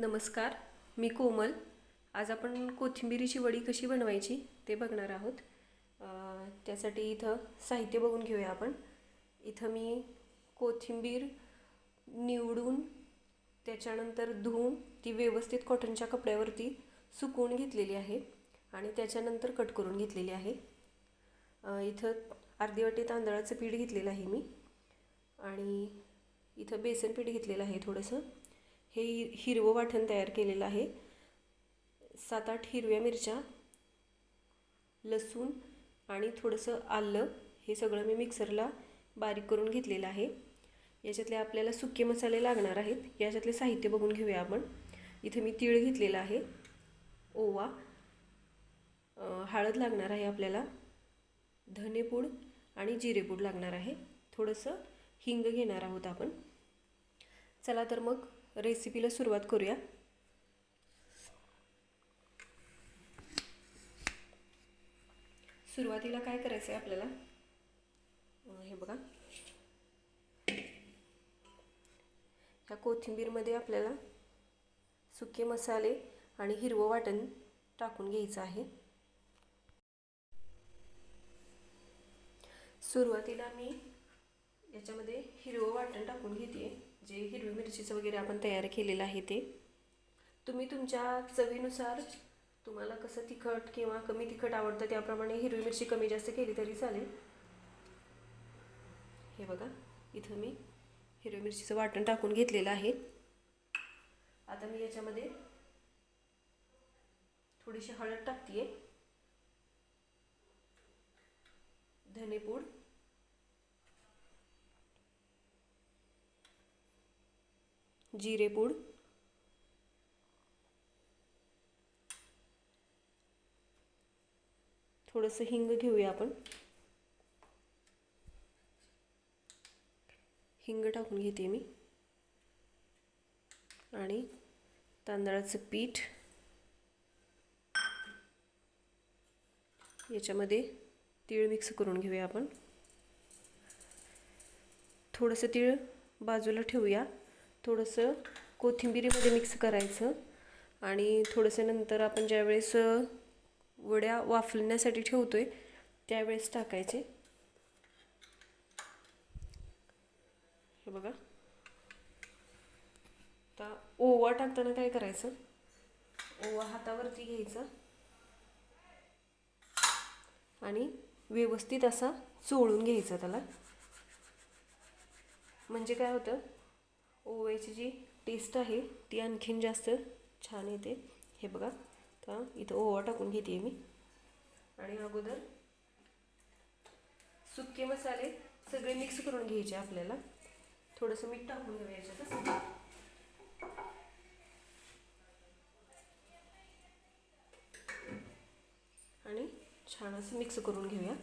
नमस्कार मी कोमल. आज आपण कोथिंबिरीची वडी कशी बनवायची ते बघणार आहोत. त्यासाठी इथं साहित्य बघून घेऊया आपण. इथं मी कोथिंबीर निवडून त्याच्यानंतर धुवून ती व्यवस्थित कॉटनच्या कपड्यावरती सुकवून घेतलेली आहे आणि त्याच्यानंतर कट करून घेतलेली आहे. इथं अर्धी वाटी तांदळाचं पीठ घेतलेलं आहे मी. आणि इथं बेसन पीठ घेतलेलं आहे थोडंसं. हे हिरवं वाटण तयार केलेलं आहे. सात आठ हिरव्या मिरच्या लसूण आणि थोडंसं आलं हे सगळं मी मिक्सरला बारीक करून घेतलेलं आहे. याच्यातले आपल्याला सुके मसाले लागणार आहेत. याच्यातले साहित्य बघून घेऊया आपण. इथे मी तीळ घेतलेलं आहे. ओवा हळद लागणार आहे आपल्याला. धनेपूड आणि जिरेपूड लागणार आहे. थोडंसं हिंग घेणार आहोत आपण. चला तर मग रेसिपीला सुरुवात करूया. सुरुवातीला काय करायचं आहे आपल्याला हे बघा. ह्या कोथिंबीरमध्ये आपल्याला सुके मसाले आणि हिरवं वाटण टाकून घ्यायचं आहे. सुरुवातीला मी याच्यामध्ये हिरवं वाटण टाकून घेते. जे हिरवी मिरचीचं वगैरे आपण तयार केलेलं आहे ते. तुम्ही तुमच्या चवीनुसार तुम्हाला कसं तिखट किंवा कमी तिखट आवडतं त्याप्रमाणे हिरवी मिरची कमी जास्त केली तरी चालेल. हे बघा इथं मी हिरवी मिरचीचं वाटण टाकून घेतलेलं आहे. आता मी याच्यामध्ये थोडीशी हळद टाकते धनेपूड जिरेपूड थोडंसं हिंग घेऊया आपण. हिंग टाकून घेते मी. आणि तांदळाचं पीठ. याच्यामध्ये तीळ मिक्स करून घेऊया आपण. थोडंसं तीळ बाजूला ठेवूया. थोडंसं कोथिंबिरीमध्ये मिक्स करायचं आणि थोडंसं नंतर आपण ज्यावेळेस वड्या वाफलण्यासाठी ठेवतो आहे त्यावेळेस टाकायचे. हे बघा. आता ओवा टाकताना काय करायचं? ओवा हातावरती घ्यायचा. आणि व्यवस्थित असा चोळून घ्यायचा त्याला. म्हणजे काय होतं? ओव्याची जी टेस्ट आहे ती आणखीन जास्त छान येते. हे बघा तर इथं ओवा टाकून घेते मी. आणि अगोदर सुके मसाले सगळे मिक्स करून घ्यायचे आपल्याला. थोडंसं मीठ टाकून घेऊया याच्यातच. आणि छान असं मिक्स करून घेऊया.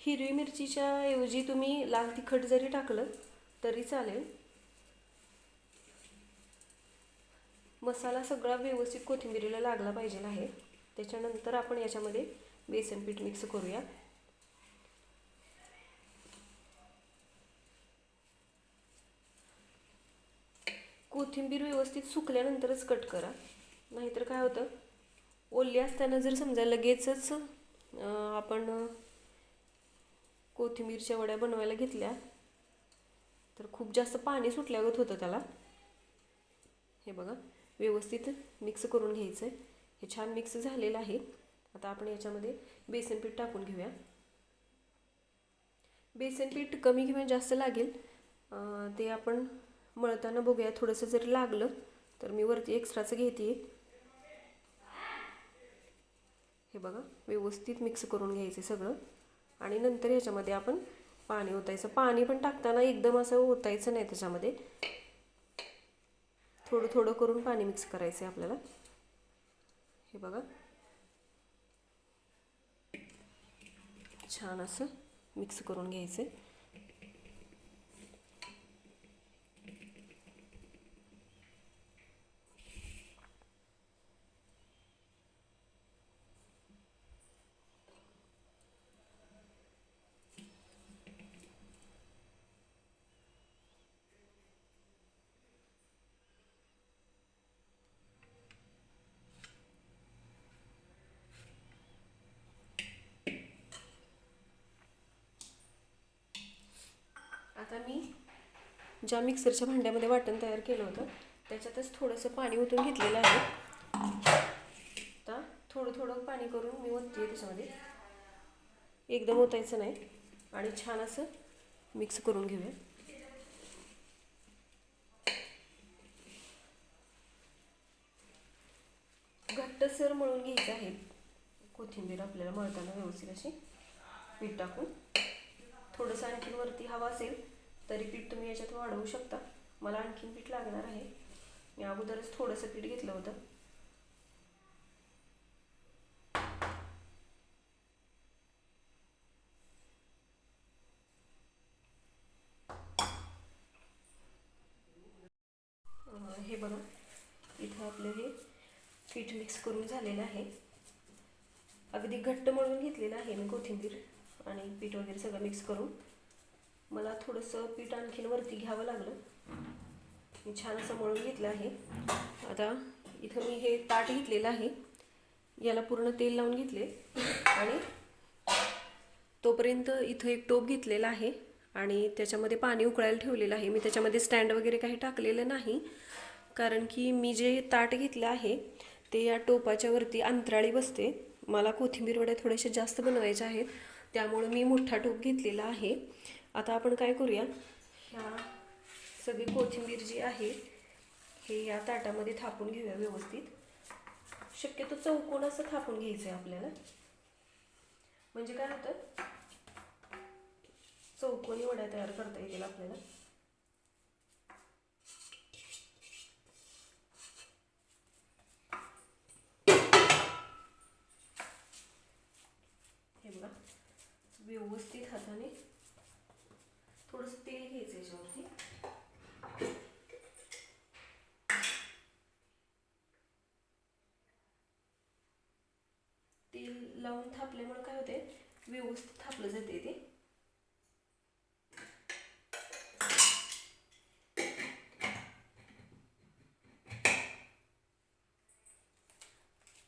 हिरवी मिरचीच्या ऐवजी तुम्ही लाल तिखट जरी टाकलं तरी चालेल. मसाला सगळा व्यवस्थित कोथिंबिरीला लागला पाहिजे आहे. त्याच्यानंतर आपण याच्यामध्ये बेसन पीठ मिक्स करूया. कोथिंबीर व्यवस्थित सुकल्यानंतरच कट करा. नाहीतर काय होतं? ओली असताना जर समजा लगेचच आपण कोथिंबीरच्या वड्या बनवायला घेतल्या तर खूप जास्त पाणी सुटल्यागत होतं त्याला. हे बघा व्यवस्थित मिक्स करून घ्यायचं आहे हे छान मिक्स झालेलं आहे. आता आपण याच्यामध्ये बेसन पीठ टाकून घेऊया. बेसन पीठ कमी किंवा जास्त लागेल. ते आपण मळताना बघूया. थोडंसं जरी लागलं तर मी वरती एक्स्ट्राचं घेते हे बघा व्यवस्थित मिक्स करून घ्यायचं सगळं. आणि नंतर ह्याच्यामध्ये आपण पाणी ओतायचं. पाणी पण टाकताना एकदम असं ओतायचं नाही त्याच्यामध्ये. थोडं थोडं करून पाणी मिक्स करायचं आहे आपल्याला. हे बघा. छान असं मिक्स करून घ्यायचं आहे आता मी ज्या मिक्सरच्या भांड्यामध्ये वाटण तयार केलं होतं त्याच्यातच थोडंसं पाणी ओतून घेतलेलं आहे. आता थोडं थोडं पाणी करून मी ओतते त्याच्यामध्ये. एकदम ओतायचं नाही आणि छान असं मिक्स करून घेऊया. घट्टसर मळून घ्यायचं आहे. कोथिंबीर आपल्याला मळताना व्यवस्थित अशी पीठ टाकून. थोडंसं आणखीन वरती हवा असेल तरी पीठ तुम्ही याच्यात वाढवू शकता. मला आणखीन पीठ लागणार आहे. मी अगोदरच थोडंसं पीठ घेतलं होतं. हे बघा. इथं आपलं हे पीठ मिक्स करून झालेलं आहे. अगदी घट्ट मळून घेतलेलं आहे मी कोथिंबीर आणि पीठ वगैरे सगळं मिक्स करून. मला थोडंसं पीठ आणखीन वरती घ्यावं लागलं. मी छान असं मळून घेतलं आहे. आता इथं मी हे ताट घेतलेलं आहे. याला पूर्ण तेल लावून घेतले. आणि तोपर्यंत इथं एक टोप घेतलेला आहे. आणि त्याच्यामध्ये पाणी उकळायला ठेवलेलं आहे. मी त्याच्यामध्ये स्टँड वगैरे काही टाकलेलं नाही. कारण की मी जे ताट घेतलं आहे ते या टोपाच्या वरती अंतराळी बसते. मला कोथिंबीर वड्या थोड्याशा जास्त बनवायच्या आहेत. त्यामुळं मी मोठा टोप घेतलेला आहे. आता आपण काय करूया? ह्या सगळी कोथिंबीर जी आहे हे या ताटामध्ये थापून घेऊया व्यवस्थित. शक्यतो चौकोन असं थापून घ्यायचं आहे आपल्याला. म्हणजे काय होतं? चौकोनी वड्या तयार करता येतील आपल्याला. हे बघा व्यवस्थित हाताने थोडंसं तेल घ्यायचं याच्यावरती तेल लावून थापल्यामुळे काय होते व्यवस्थित थापलं जाते ते.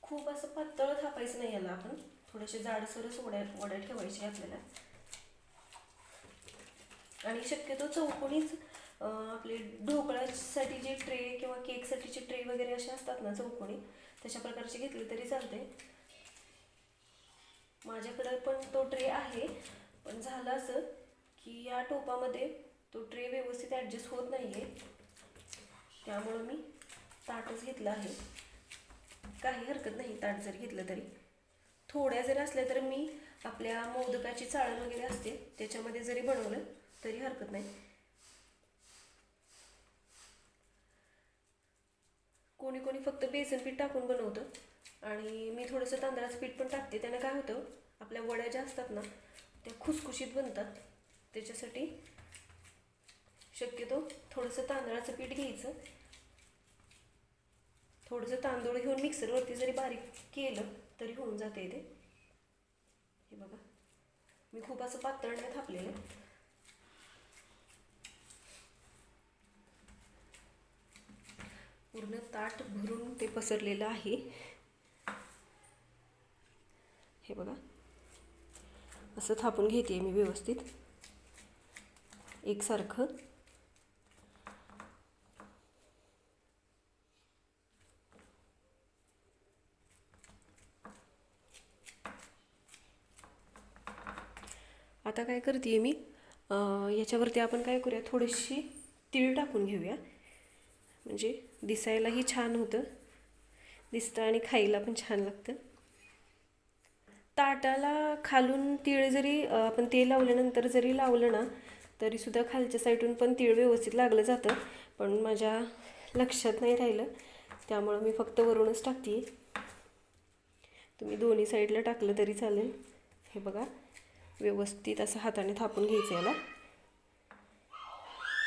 खूप असं पातळ थापायचं नाही याला आपण. थोडेसे जाडसरच वड्या वड्या ठेवायचे आपल्याला. आणि शक्यतो चौकोनीच आपले ढोकळ्यासाठी जे ट्रे किंवा केकसाठीचे ट्रे वगैरे असे असतात ना चौकोनी तशा प्रकारचे घेतले तरी चालते माझ्याकडं पण तो ट्रे आहे. पण झालं असं की या टोपामध्ये तो ट्रे व्यवस्थित ॲडजस्ट होत नाही आहे त्यामुळं मी ताटच घेतलं आहे. काही हरकत नाही ताट जर घेतलं तरी. थोड्या जरी असल्या तर मी आपल्या मोदकाची चाळण वगैरे असते त्याच्यामध्ये जरी बनवलं तरी हरकत नाही. कोणी कोणी फक्त बेसन पीठ टाकून बनवतं. आणि मी थोडंसं तांदळाचं पीठ पण टाकते. त्यानं काय होतं आपल्या वड्या ज्या असतात ना त्या खुसखुशीत बनतात. त्याच्यासाठी शक्यतो थोडंसं तांदळाचं पीठ घ्यायचं. थोडंसं तांदूळ घेऊन मिक्सरवरती जरी बारीक केलं तरी होऊन जाते ते. हे बघा. मी खूप असं पातळ नाही थापलेलं. पूर्ण ताट भरून ते पसरलेलं आहे. हे बघा. असं थापून घेते मी व्यवस्थित. एकसारखं. आता काय करते मी? याच्यावरती आपण काय करूया? थोडीशी तीळ टाकून घेऊया. म्हणजे दिसायलाही छान होतं. दिसतं आणि खायला पण छान लागतं. ताटाला खालून तीळ जरी आपण तेल लावल्यानंतर जरी लावलं ना तरीसुद्धा खालच्या साईडून पण तीळ व्यवस्थित लागलं जातं. पण माझ्या लक्षात नाही राहिलं. त्यामुळं मी फक्त वरूनच टाकते तुम्ही दोन्ही साईडला टाकलं तरी चालेल. हे बघा व्यवस्थित असं हाताने थापून घ्यायचं याला.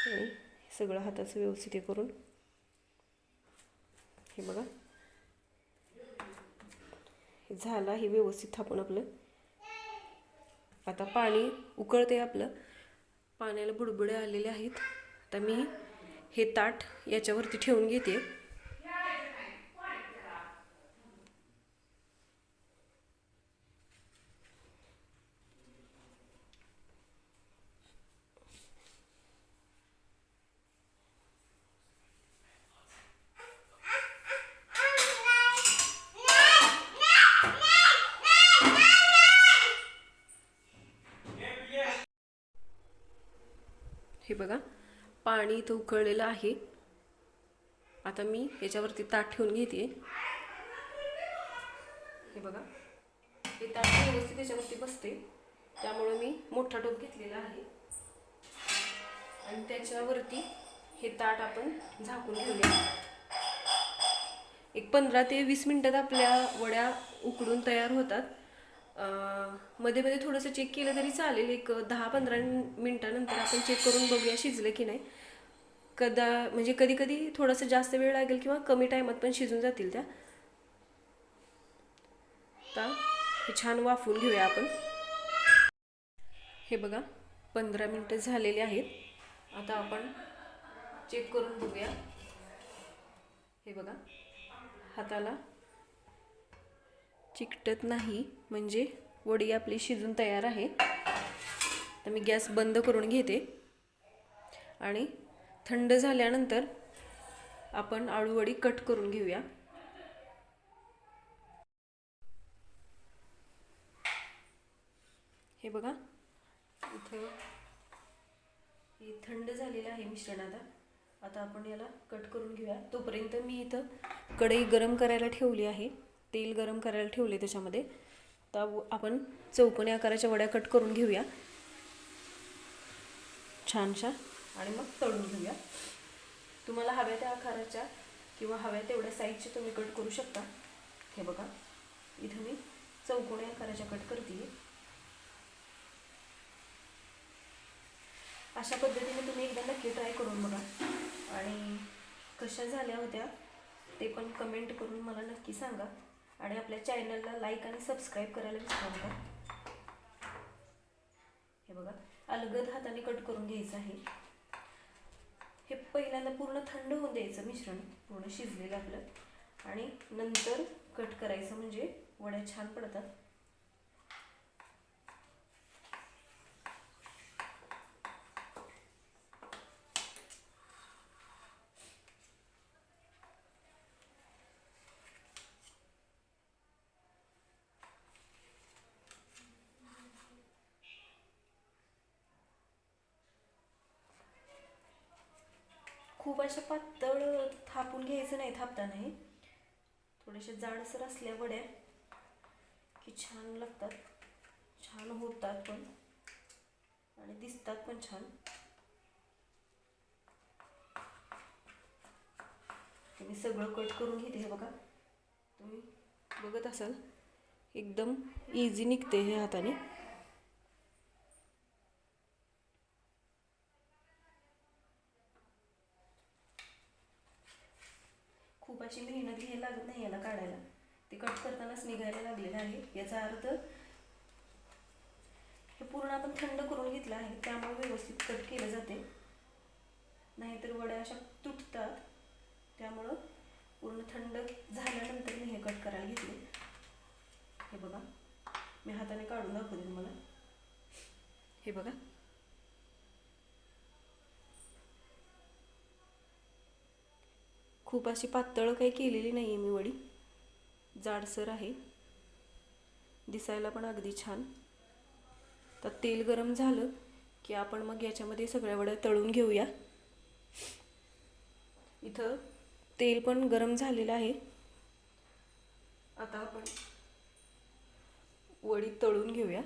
आणि सगळं हाताचं व्यवस्थित हे करून. हे बघा. झाला हे व्यवस्थित थापून आपलं. आता पाणी उकळते आपलं. पाण्याला बुडबुडे आलेले आहेत. आता मी हे ताट याच्यावरती ठेवून घेते. हे बघा पाणी इथं उकळलेलं आहे. आता मी याच्यावरती ताट ठेवून घेते हे बघा हे ताट व्यवस्थित त्याच्यावरती बसते त्यामुळे मी मोठा टोप घेतलेला आहे. आणि त्याच्यावरती हे ताट आपण झाकून घेऊया एक पंधरा ते वीस मिनिटात आपल्या वड्या उकडून तयार होतात. मध्ये मध्ये थोडंसं चेक केलं तरी चालेल. एक दहा पंधरा मिनटानंतर आपण चेक करून बघूया शिजलं की नाही. कदा म्हणजे कधी कधी थोडंसं जास्त वेळ लागेल किंवा कमी टायमात पण शिजून जातील त्या. आता हे छान वाफून घेऊया आपण. हे बघा पंधरा मिनटं झालेले आहेत. आता आपण चेक करून बघूया. हे बघा हाताला चिकटत नाही म्हणजे वडी आपली शिजून तयार आहे. तर मी गॅस बंद करून घेते. आणि थंड झाल्यानंतर आपण आळूवडी कट करून घेऊया. हे बघा इथं हे थंड झालेलं आहे मिश्रण आता. आता आपण याला कट करून घेऊया. तोपर्यंत मी इथं कढई गरम करायला ठेवली आहे. तेल गरम करायला ठेवले त्याच्यामध्ये. तर आपण चौकोनी आकाराच्या वड्या कट करून घेऊया. छानशा. आणि मग तळून घेऊया. तुम्हाला हव्या त्या आकाराच्या किंवा हव्या तेवढ्या साईजचे तुम्ही कट करू शकता. हे बघा. इथं मी चौकोनी आकाराच्या कट करते अशा पद्धतीने तुम्ही एकदा नक्की ट्राय करून बघा. आणि कशा झाल्या होत्या ते पण कमेंट करून मला नक्की सांगा. आणि आपल्या चॅनलला लाईक आणि सबस्क्राईब करायला विसरू नका. हे बघा अलगद हाताने कट करून घ्यायचं आहे. हे पहिल्यांदा पूर्ण थंड होऊन द्यायचं मिश्रण पूर्ण शिजलेलं आपलं. आणि नंतर कट करायचं म्हणजे वड्या छान पडतात. खूप अशा पातळ थापून घ्यायचं नाही थापता हे थोडेसे जाडसर असल्या वड्या की छान लागतात. छान होतात पण. आणि दिसतात पण छान. मी सगळं कट करून घेते हे बघा. तुम्ही बघत असाल एकदम इझी निघते हे हाताने खूप अशी मेहनत घ्यायला लागत नाही याला काढायला. ते कट करतानाच निघायला लागलेलं आहे. याचा अर्थ हे पूर्ण आपण थंड करून घेतलं आहे त्यामुळे व्यवस्थित कट केलं जाते. नाहीतर वड्या अशा तुटतात. त्यामुळं पूर्ण थंड झाल्यानंतर मी हे कट करायला घेतले हे बघा. मी हाताने काढून दाखवते तुम्हाला. हे बघा. खूप अशी पातळ काही केलेली नाही आहे मी वडी. जाडसर आहे. दिसायला पण अगदी छान. तर तेल गरम झालं की आपण मग याच्यामध्ये सगळ्या वड्या तळून घेऊया. इथं तेल पण गरम झालेलं आहे. आता आपण वडी तळून घेऊया.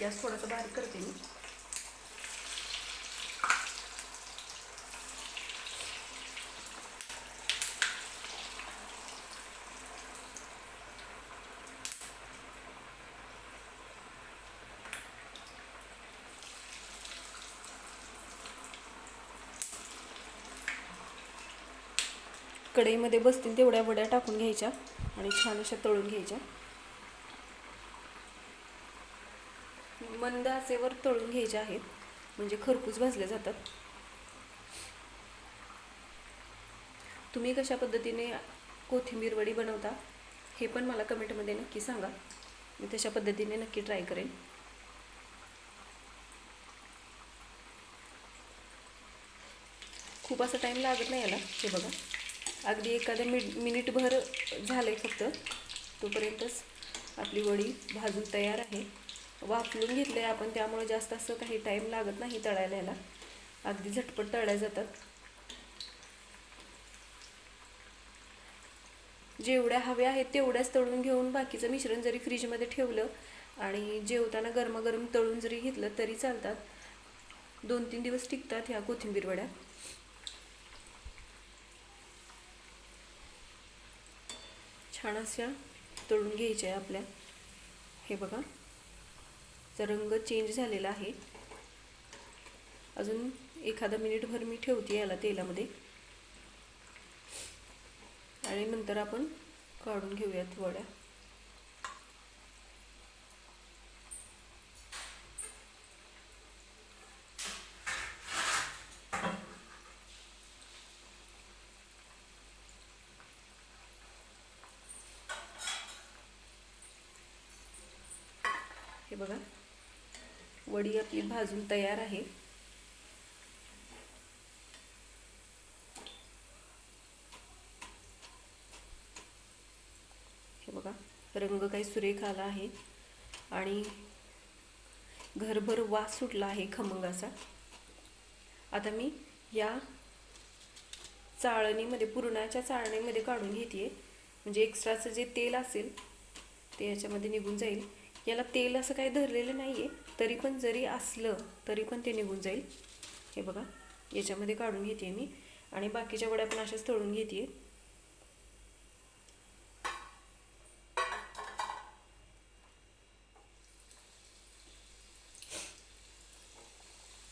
गॅस थोडासा बारीक करते मी. कढईमध्ये बसतील तेवढ्या वड्या टाकून घ्यायच्या आणि छान अशा तळून घ्यायच्या. मंद आचेवर तळून घ्यायच्या आहेत म्हणजे खरपूस भाजल्या जातात. तुम्ही कशा पद्धतीने कोथिंबीर वडी बनवता हे पण मला कमेंटमध्ये नक्की सांगा. मी तशा पद्धतीने नक्की ट्राय करेन. खूप असा टाईम लागत नाही याला हे बघा. अगदी एखाद्या मिड मिनिटभर झालं आहे फक्त. तोपर्यंतच आपली वडी भाजून तयार आहे. वाफलून घेतले आपण त्यामुळे जास्त असं काही टाईम लागत नाही तळायला. याला अगदी झटपट तळल्या जातात. जेवढ्या हव्या आहेत तेवढ्याच तळून घेऊन बाकीचं मिश्रण जरी फ्रीजमध्ये ठेवलं आणि जेवताना गरमागरम तळून जरी घेतलं तरी चालतात. दोन तीन दिवस टिकतात ह्या कोथिंबीर वड्या. छान अशा तळून घ्यायच्या आहे आपल्या. हे बघा. चा रंग चेंज झालेला आहे. अजून एखादा मिनिटभर मी ठेवते याला तेलामध्ये. आणि नंतर आपण काढून घेऊयात वड्या. हे बघा. वडी आपली भाजून तयार आहे. हे बघा रंग काही सुरेख आला आहे. आणि घरभर वास सुटला आहे खमंगाचा. आता मी या चाळणीमध्ये पुरणाच्या चाळणीमध्ये काढून घेते म्हणजे एक्स्ट्राचं जे तेल असेल ते याच्यामध्ये निघून जाईल. याला तेल असं काही धरलेलं नाही आहे तरी पण जरी असलं तरी पण ते निघून जाईल. हे बघा याच्यामध्ये काढून घेते मी. आणि बाकीच्या वड्या पण अशाच तळून घेते.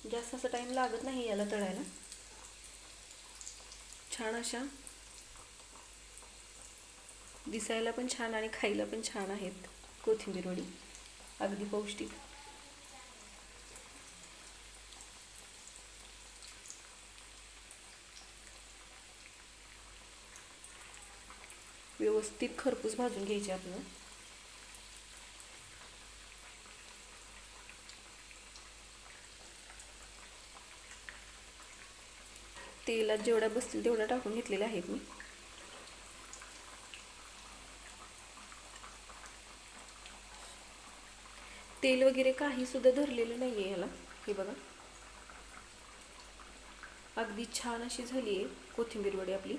जास्त असं टाईम लागत नाही याला तळायला. छान अशा दिसायला पण छान आणि खायला पण छान आहेत. कोथिंबीर वडी. अगदी पौष्टिक. व्यवस्थित खरपूस भाजून घ्यायचे आपलं तेलात जेवढ्या बसतील तेवढ्या टाकून घेतलेल्या आहेत मी. तेल वगैरे काही सुद्धा धरलेलं नाही आहे याला. हे बघा. अगदी छान अशी झाली आहे कोथिंबीर वडी आपली.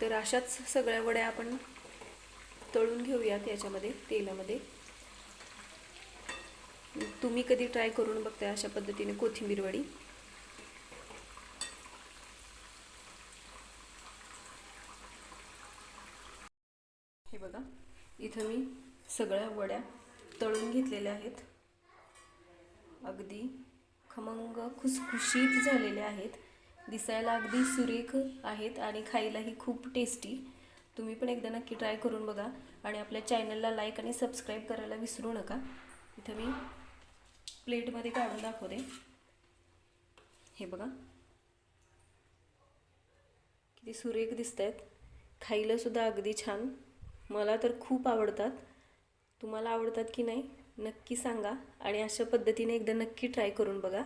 तर अशाच सगळ्या वड्या आपण तळून घेऊयात याच्यामध्ये तेलामध्ये. तुम्ही कधी ट्राय करून बघताय अशा पद्धतीने कोथिंबीर वडी हे बघा इथं मी सगळ्या वड्या तळून घेतलेल्या आहेत. अगदी खमंग खुसखुशीत झालेल्या आहेत. दिसायला अगदी सुरेख आहेत आणि खायलाही खूप टेस्टी तुम्ही पण एकदा नक्की ट्राय करून बघा आणि आपल्या चॅनलला लाईक आणि सबस्क्राईब करायला विसरू नका. इथं मी प्लेटमध्ये काढून दाखवते. हे बघा. किती सुरेख दिसत आहेत खायलासुद्धा अगदी छान. मला तर खूप आवडतात. तुम्हाला आवडतात की नाही नक्की सांगा. आणि अशा पद्धतीने एकदा नक्की ट्राय करून बघा.